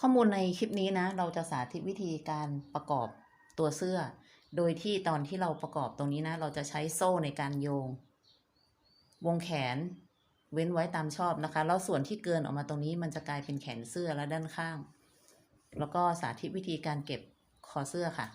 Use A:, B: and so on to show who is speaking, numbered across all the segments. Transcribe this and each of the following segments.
A: ข้อมูลในคลิปนี้นะ เราจะสาธิตวิธีการประกอบตัวเสื้อ โดยที่ตอนที่เราประกอบตรงนี้นะ เราจะใช้โซ่ในการโยง วงแขนเว้นไว้ตามชอบนะคะ แล้วส่วนที่เกินออกมาตรงนี้มันจะกลายเป็นแขนเสื้อและด้านข้าง แล้วก็สาธิตวิธีการเก็บคอเสื้อค่ะ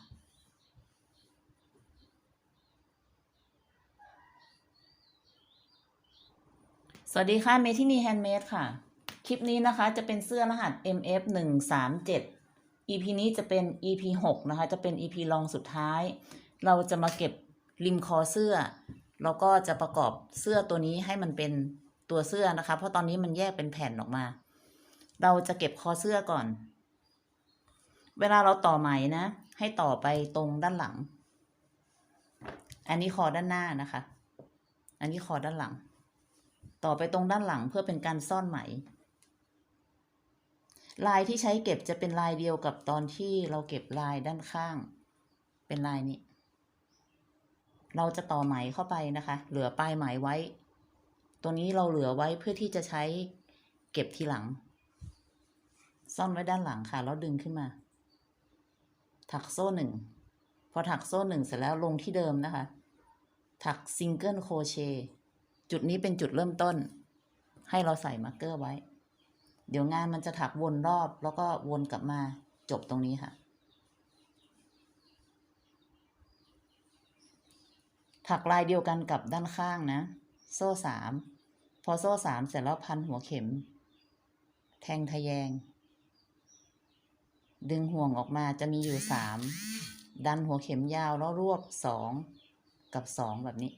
A: สวัสดีค่ะเมทินีแฮนด์เมดค่ะ ลิปนี้นะคะจะเป็นเสื้อรหัส MF 1 3 7 EP นี้จะเป็น EP 6นะคะ จะเป็น EP รองสุดท้าย เราจะมาเก็บริมคอเสื้อ แล้วก็จะประกอบเสื้อตัวนี้ให้มันเป็นตัวเสื้อนะคะ เพราะตอนนี้มันแยกเป็นแผ่นออกมา เราจะเก็บคอเสื้อก่อน เวลาเราต่อไหมนะ ให้ต่อไปตรงด้านหลัง อันนี้คอด้านหน้านะคะ อันนี้คอด้านหลัง ต่อไปตรงด้านหลังเพื่อเป็นการซ่อนไหม ลายที่ใช้เก็บจะเป็นลายเดียวกับตอนที่เราเก็บลายด้านข้าง เป็นลายนี้ เราจะต่อไหมเข้าไปนะคะ เหลือปลายไหมไว้ ตัวนี้เราเหลือไว้เพื่อที่จะใช้เก็บทีหลัง ซ่อนไว้ด้านหลังค่ะ แล้วดึงขึ้นมา ถักโซ่หนึ่ง พอถักโซ่หนึ่งเสร็จแล้วลงที่เดิมนะคะ ถักซิงเกิลโคเชจุดนี้เป็นจุดเริ่มต้น ให้เราใส่มาร์กเกอร์ไว้ เดี๋ยวงานมันจะถักวนรอบแล้วก็วนกลับมาจบตรงนี้ค่ะ ถักลายเดียวกันกับด้านข้างนะ โซ่สามพอโซ่สามเสร็จแล้วพันหัวเข็ม แทงทะแยง ดึงห่วงออกมาจะมีอยู่สามดันหัวเข็มยาวแล้วรวบสองกับสองแบบนี้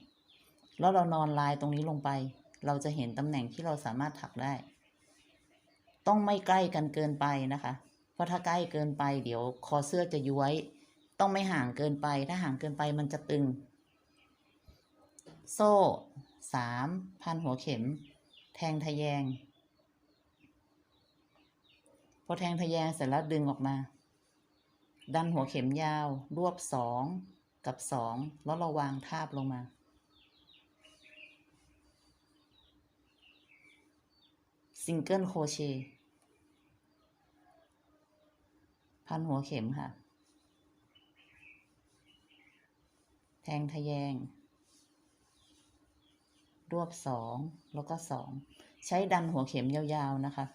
A: แล้วเรานอนลายตรงนี้ลงไป เราจะเห็นตำแหน่งที่เราสามารถถักได้ ต้องไม่ใกล้กันเกินไปนะคะ เพราะถ้าใกล้เกินไปเดี๋ยวคอเสื้อจะย้วย ต้องไม่ห่างเกินไป ถ้าห่างเกินไปมันจะตึง โซ่สามพันหัวเข็ม แทงทะแยง พอแทงทะแยงเสร็จแล้วดึงออกมา ดันหัวเข็มยาว รวบสองกับสองแล้วเราวางทาบลงมาซิงเกิลโคเชต์ พันหัวเข็มค่ะ แทงทะแยง รวบสองแล้วก็สอง ใช้ดันหัวเข็มยาวๆนะคะ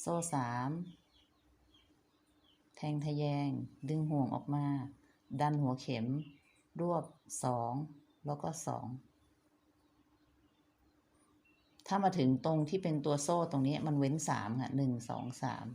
A: โซ่สามแทงทะแยง ดึงห่วงออกมา ดันหัวเข็ม รวบสองแล้วก็สอง ถ้ามาถึงตรงที่เป็นตัวโซ่ตรงนี้มันเว้นสามค่ะหนึ่งสองสาม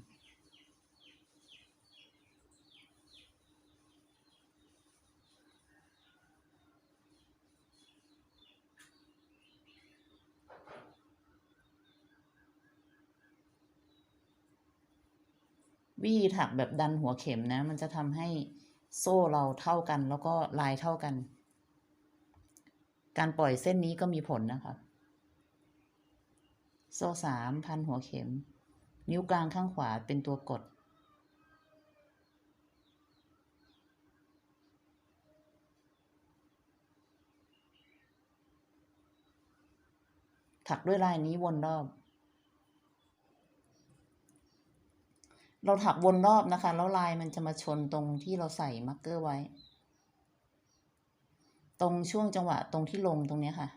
A: วิธีถักแบบดันหัวเข็มนะ มันจะทำให้โซ่เราเท่ากันแล้วก็ลายเท่ากัน การปล่อยเส้นนี้ก็มีผลนะคะ โซ่สามพันหัวเข็ม นิ้วกลางข้างขวาเป็นตัวกด ถักด้วยลายนี้วนรอบ เราถักวนรอบนะคะ แล้วลายมันจะมาชนตรงที่เราใส่มาร์กเกอร์ไว้ ตรงช่วงจังหวะตรงที่ลงตรงนี้ค่ะ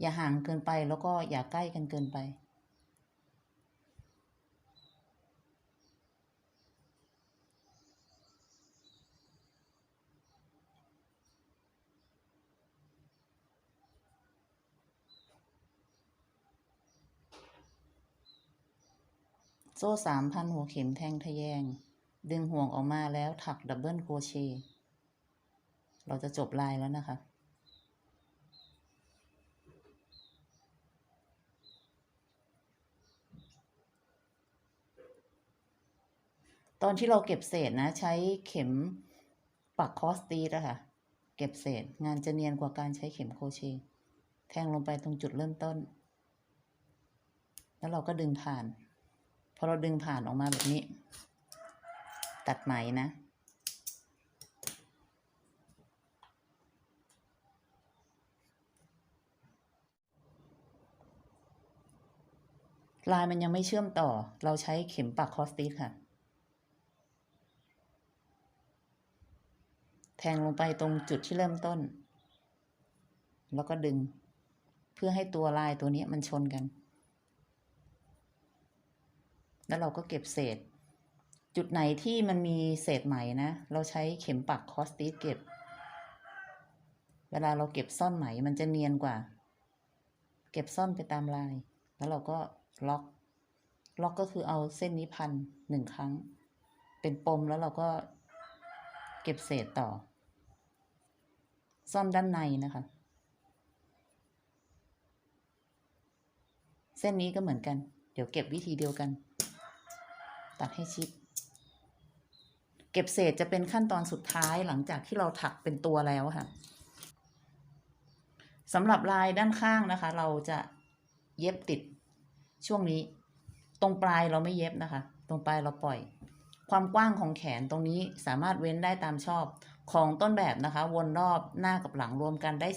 A: อย่าห่างเกินไปแล้วก็อย่าใกล้กันเกินไป โซ่สามพันหัวเข็มแทงทะแยง ดึงห่วงออกมาแล้วถักดับเบิลโครเชต์เราจะจบลายแล้วนะคะ ตอนที่เราเก็บเศษนะ ใช้เข็มปักคอสตีอะค่ะเก็บเศษงานจะเนียนกว่าการใช้เข็มโคเชแทงลงไปตรงจุดเริ่มต้น แล้วเราก็ดึงผ่าน พอเราดึงผ่านออกมาแบบนี้ ตัดไหมนะลายมันยังไม่เชื่อมต่อ เราใช้เข็มปักคอสติค่ะ แทงลงไปตรงจุดที่เริ่มต้น แล้วก็ดึง เพื่อให้ตัวลายตัวนี้มันชนกัน แล้วเราก็เก็บเศษ จุดไหนที่มันมีเศษไหมนะ เราใช้เข็มปักคอสติสเก็บ เวลาเราเก็บซ่อนไหมมันจะเนียนกว่า เก็บซ่อนไปตามลาย แล้วเราก็ล็อกล็อกก็คือเอาเส้นนี้พันหนึ่งครั้ง เป็นปมแล้วเราก็เก็บเศษต่อ ซ่อนด้านในนะคะ เส้นนี้ก็เหมือนกัน เดี๋ยวเก็บวิธีเดียวกัน ตัดให้ชิด เก็บเศษจะเป็นขั้นตอนสุดท้ายหลังจากที่เราถักเป็นตัวแล้วค่ะสำหรับลายด้านข้างนะคะ เราจะเย็บติดช่วงนี้ ตรงปลายเราไม่เย็บนะคะ ตรงปลายเราปล่อย ความกว้างของแขนตรงนี้สามารถเว้นได้ตามชอบ ของต้นแบบนะคะ วนรอบหน้ากับหลังรวมกันได้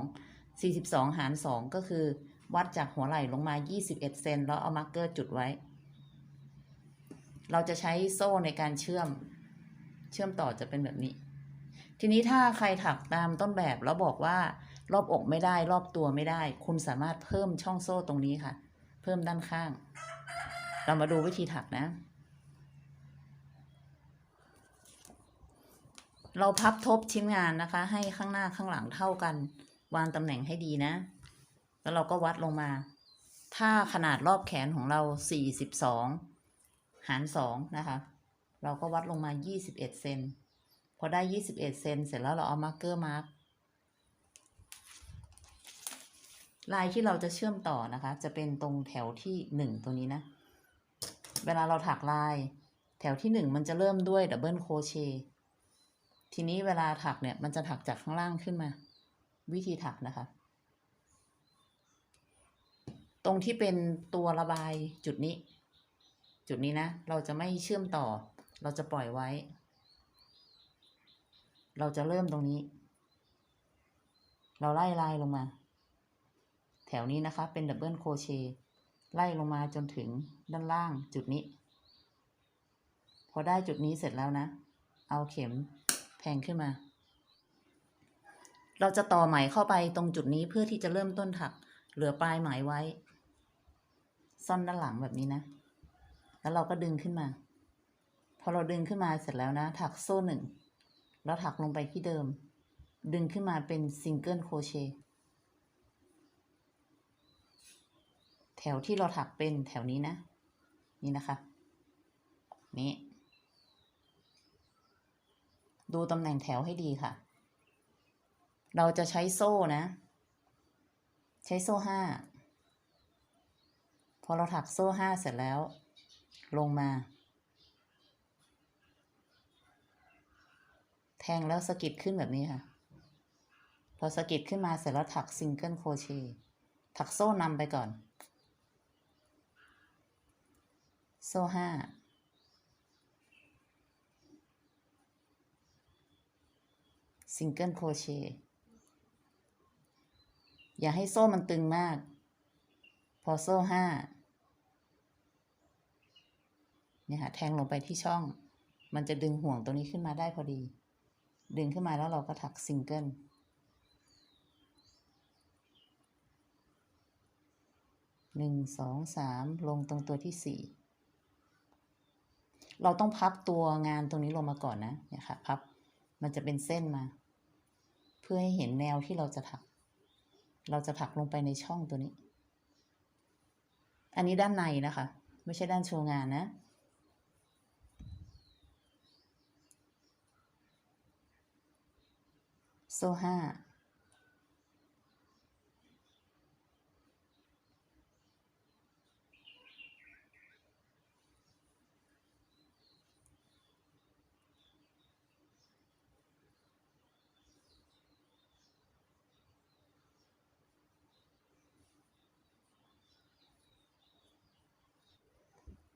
A: 42 42 หาร 2 ก็คือ วัดจากหัวไหล่ลงมา 21 เซนแล้วเอามาร์กเกอร์จุดไว้ เราจะใช้โซ่ในการเชื่อม เชื่อมต่อจะเป็นแบบนี้ ทีนี้ถ้าใครถักตามต้นแบบแล้วบอกว่ารอบอกไม่ได้รอบตัวไม่ได้ คุณสามารถเพิ่มช่องโซ่ตรงนี้ค่ะ เพิ่มด้านข้าง เรามาดูวิธีถักนะ เราพับทบชิ้นงานนะคะ ให้ข้างหน้าข้างหลังเท่ากัน วางตำแหน่งให้ดีนะ แล้วเราก็วัดลงมา ถ้าขนาดรอบแขนของเรา 42 หาร 2 นะคะ เราก็วัดลงมา 21 เซนพอได้ 21 เซนเสร็จแล้วเราเอามาร์กเกอร์มาร์กลายที่เราจะเชื่อมต่อนะคะ จะเป็นตรงแถวที่หนึ่งตัวนี้นะ เวลาเราถักลาย แถวที่หนึ่งมันจะเริ่มด้วยดับเบิลโคเชต์ ทีนี้เวลาถักเนี่ยมันจะถักจากข้างล่างขึ้นมา วิธีถักนะคะ ตรงที่เป็นตัวระบายจุดนี้ จุดนี้นะ เราจะไม่เชื่อมต่อ เราจะปล่อยไว้ เราจะเริ่มตรงนี้ เราไล่ลายลงมา แถวนี้นะคะ เป็นดับเบิลโคเชไล่ลงมาจนถึงด้านล่างจุดนี้ พอได้จุดนี้เสร็จแล้วนะ เอาเข็ม แทงขึ้นมา เราจะต่อไหมเข้าไปตรงจุดนี้เพื่อที่จะเริ่มต้นถัก เหลือปลายไหมไว้ ซ่อนด้านหลังแบบนี้นะ แล้วเราก็ดึงขึ้นมา พอเราดึงขึ้นมาเสร็จแล้วนะ ถักโซ่หนึ่งแล้วถักลงไปที่เดิม ดึงขึ้นมาเป็นซิงเกิลโครเชต์แถวที่เราถักเป็นแถวนี้นะ นี่นะคะ นี่ ดูตำแหน่งแถวให้ดีค่ะ เราจะใช้โซ่นะ ใช้โซ่ห้า พอเราถักโซ่ห้าเสร็จแล้ว ลงมา แทงแล้วสะกิดขึ้นแบบนี้ค่ะ พอสะกิดขึ้นมาเสร็จแล้วถักซิงเกิลโคเชต์ถักโซ่นำไปก่อน โซ่ห้า ซิงเกิลโครเชต์อย่าให้โซ่มันตึงมาก พอโซ่ห้าเนี่ยค่ะแทงลงไปที่ช่อง มันจะดึงห่วงตัวนี้ขึ้นมาได้พอดี ดึงขึ้นมาแล้วเราก็ถักซิงเกิลหนึ่งสองสามลงตรงตัวที่สี่เราต้องพับตัวงานตรงนี้ลงมาก่อนนะเนี่ยค่ะพับมันจะเป็นเส้นมา เพื่อให้เห็นแนวที่เราจะถัก เราจะถักลงไปในช่องตัวนี้ อันนี้ด้านในนะคะ ไม่ใช่ด้านโชว์งานนะโซ่ห้า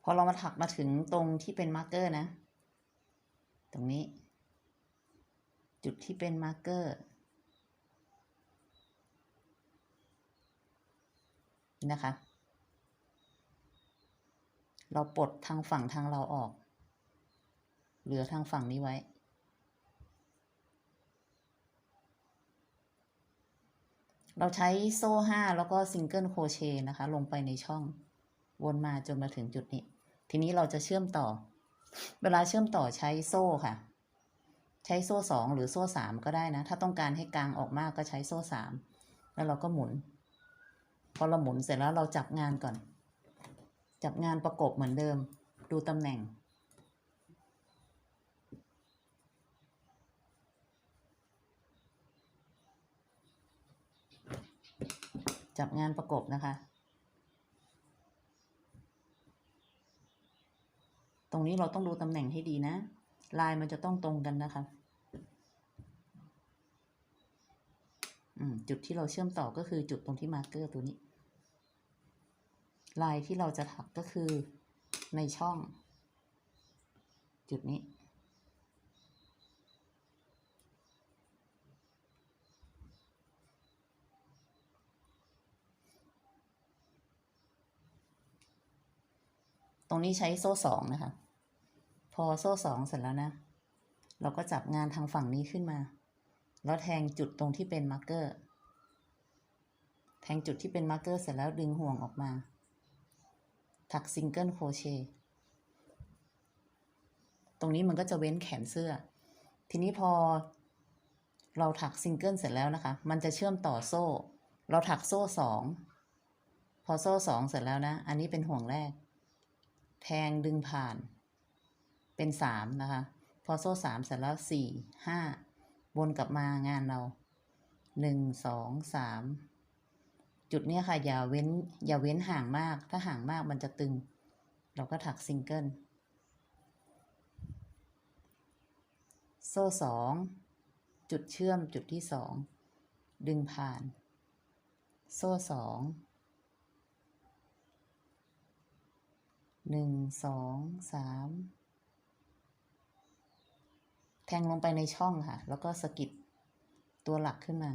A: พอเรามาถักมาถึงตรงที่เป็นมาร์กเกอร์นะ ตรงนี้ จุดที่เป็นมาร์กเกอร์นะคะ เราปลดทางฝั่งทางเราออก เหลือทางฝั่งนี้ไว้ เราใช้โซ่ห้าแล้วก็ซิงเกิลโครเชต์นะคะ ลงไปในช่องวนมาจนมาถึงจุดนี้ ทีนี้เราจะเชื่อมต่อ เวลาเชื่อมต่อใช้โซ่ค่ะ ใช้โซ่สองหรือโซ่สามก็ได้นะ ถ้าต้องการให้กลางออกมากก็ใช้โซ่สามแล้วเราก็หมุน พอเราหมุนเสร็จแล้วเราจับงานก่อน จับงานประกบเหมือนเดิม ดูตำแหน่งจับงานประกบนะคะ รงนี้เราต้องดูตำแหน่งให้ดีนะ ลายมันจะต้องตรงกันนะคะจุดที่เราเชื่อมต่อก็คือจุดตรงที่มาร์เกอร์ตัวนี้ ลายที่เราจะถักก็คือในช่อง จุดนี้ ตรงนี้ใช้โซ่สองนะคะ พอโซ่สองเสร็จแล้วนะ เราก็จับงานทางฝั่งนี้ขึ้นมา แล้วแทงจุดตรงที่เป็นมาร์กเกอร์ แทงจุดที่เป็นมาร์กเกอร์เสร็จแล้วดึงห่วงออกมา ถักซิงเกิลโครเชต์ตรงนี้มันก็จะเว้นแขนเสื้อ ทีนี้พอเราถักซิงเกิลเสร็จแล้วนะคะ มันจะเชื่อมต่อโซ่ เราถักโซ่สอง พอโซ่สองเสร็จแล้วนะ อันนี้เป็นห่วงแรก แทงดึงผ่าน เป็นสามนะคะ พอโซ่สามเสร็จแล้วสี่ห้าวนกลับมางานเราหนึ่งสองสามจุดเนี้ยค่ะ อย่าเว้น อย่าเว้นห่างมาก ถ้าห่างมากมันจะตึง เราก็ถักซิงเกิล โซ่สองจุดเชื่อมจุดที่สองดึงผ่าน โซ่สองหนึ่งสองสาม แทงลงไปในช่องค่ะ แล้วก็สกิดตัวหลักขึ้นมา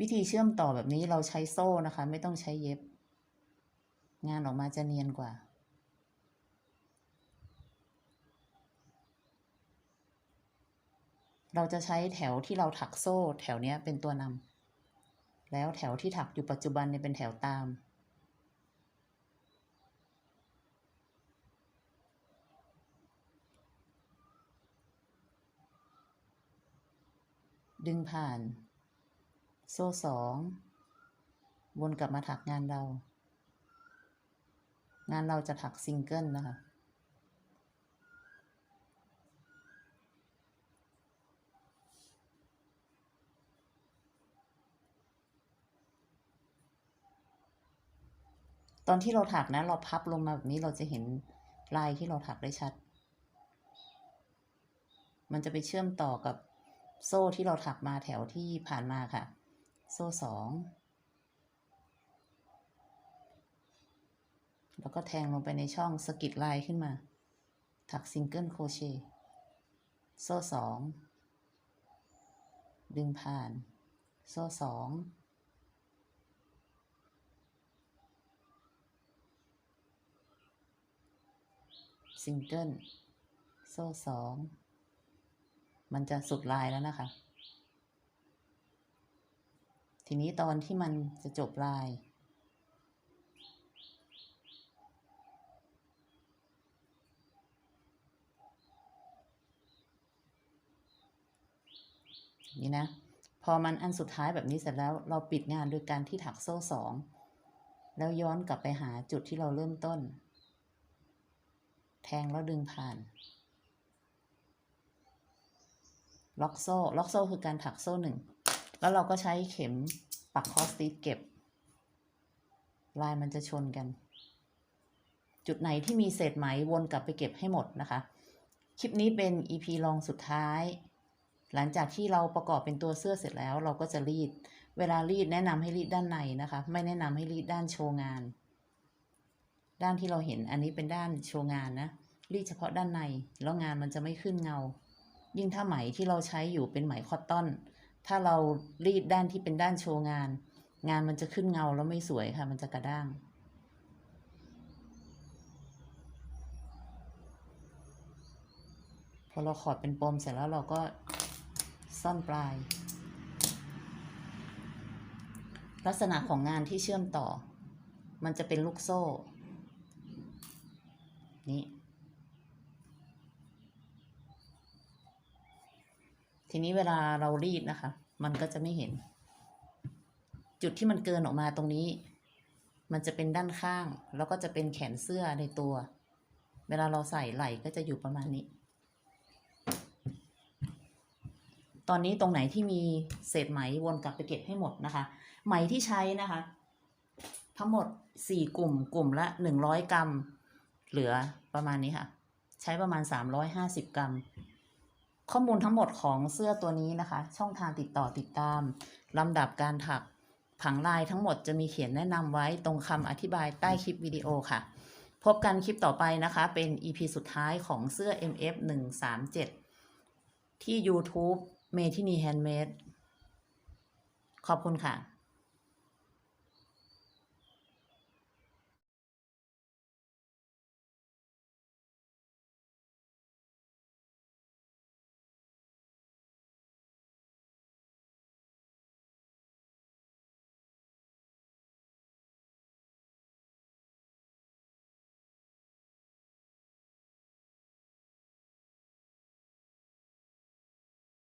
A: วิธีเชื่อมต่อแบบนี้เราใช้โซ่นะคะ ไม่ต้องใช้เย็บ งานออกมาจะเนียนกว่าเราจะใช้แถวที่เราถักโซ่แถวเนี้ยเป็นตัวนำ แล้วแถวที่ถักอยู่ปัจจุบันเนี่ยเป็นแถวตาม ดึงผ่าน โซ่สองวนกลับมาถักงานเรา งานเราจะถักซิงเกิลนะคะ ตอนที่เราถักนะ เราพับลงมาแบบนี้เราจะเห็นลายที่เราถักได้ชัด มันจะไปเชื่อมต่อกับโซ่ที่เราถักมาแถวที่ผ่านมาค่ะ โซ่สองแล้วก็แทงลงไปในช่องสกิดลายขึ้นมา ถักซิงเกิลโคเชต์โซ่สองดึงผ่าน โซ่สอง ซิงเกิลโซ่สองมันจะสุดลายแล้วนะคะ ทีนี้ตอนที่มันจะจบลาย นี่นะ พอมันอันสุดท้ายแบบนี้เสร็จแล้วเราปิดงานโดยการที่ถักโซ่สองแล้วย้อนกลับไปหาจุดที่เราเริ่มต้น แทงแล้วดึงผ่าน ล็อกโซ่ ล็อกโซ่คือการถักโซ่หนึ่ง แล้วเราก็ใช้เข็มปักคอสติสเก็บ ลายมันจะชนกัน จุดไหนที่มีเศษไหมวนกลับไปเก็บให้หมดนะคะ คลิปนี้เป็น EP ลองสุดท้าย หลังจากที่เราประกอบเป็นตัวเสื้อเสร็จแล้ว เราก็จะรีด เวลารีดแนะนำให้รีดด้านในนะคะ ไม่แนะนำให้รีดด้านโชว์งาน ด้านที่เราเห็นอันนี้เป็นด้านโชว์งานนะรีดเฉพาะด้านใน แล้วงานมันจะไม่ขึ้นเงา ยิ่งถ้าไหมที่เราใช้อยู่เป็นไหมคอตตอน ถ้าเรารีดด้านที่เป็นด้านโชว์งาน งานมันจะขึ้นเงาแล้วไม่สวยค่ะ มันจะกระด้างพอเราขอดเป็นปมเสร็จแล้วเราก็ซ่อนปลาย ลักษณะของงานที่เชื่อมต่อ มันจะเป็นลูกโซ่ นี่ทีนี้เวลาเรารีดนะคะ มันก็จะไม่เห็น จุดที่มันเกินออกมาตรงนี้ มันจะเป็นด้านข้าง แล้วก็จะเป็นแขนเสื้อในตัว เวลาเราใส่ไหล่ก็จะอยู่ประมาณนี้ ตอนนี้ตรงไหนที่มีเศษไหมวนกลับไปเก็บให้หมดนะคะ ไหมที่ใช้นะคะ ทั้งหมดสี่กลุ่มกลุ่มละหนึ่งร้อยกรัม เหลือประมาณนี้ค่ะ ใช้ประมาณสามร้อยห้าสิบกรัม ข้อมูลทั้งหมดของเสื้อตัวนี้นะคะ ช่องทางติดต่อติดตามลำดับการถักผังลายทั้งหมดจะมีเขียนแนะนำไว้ตรงคำอธิบายใต้คลิปวิดีโอค่ะ พบกันคลิปต่อไปนะคะ เป็น EP สุดท้ายของเสื้อ MF 137ที่ YouTube เมทินีแฮนด์เมดขอบคุณค่ะ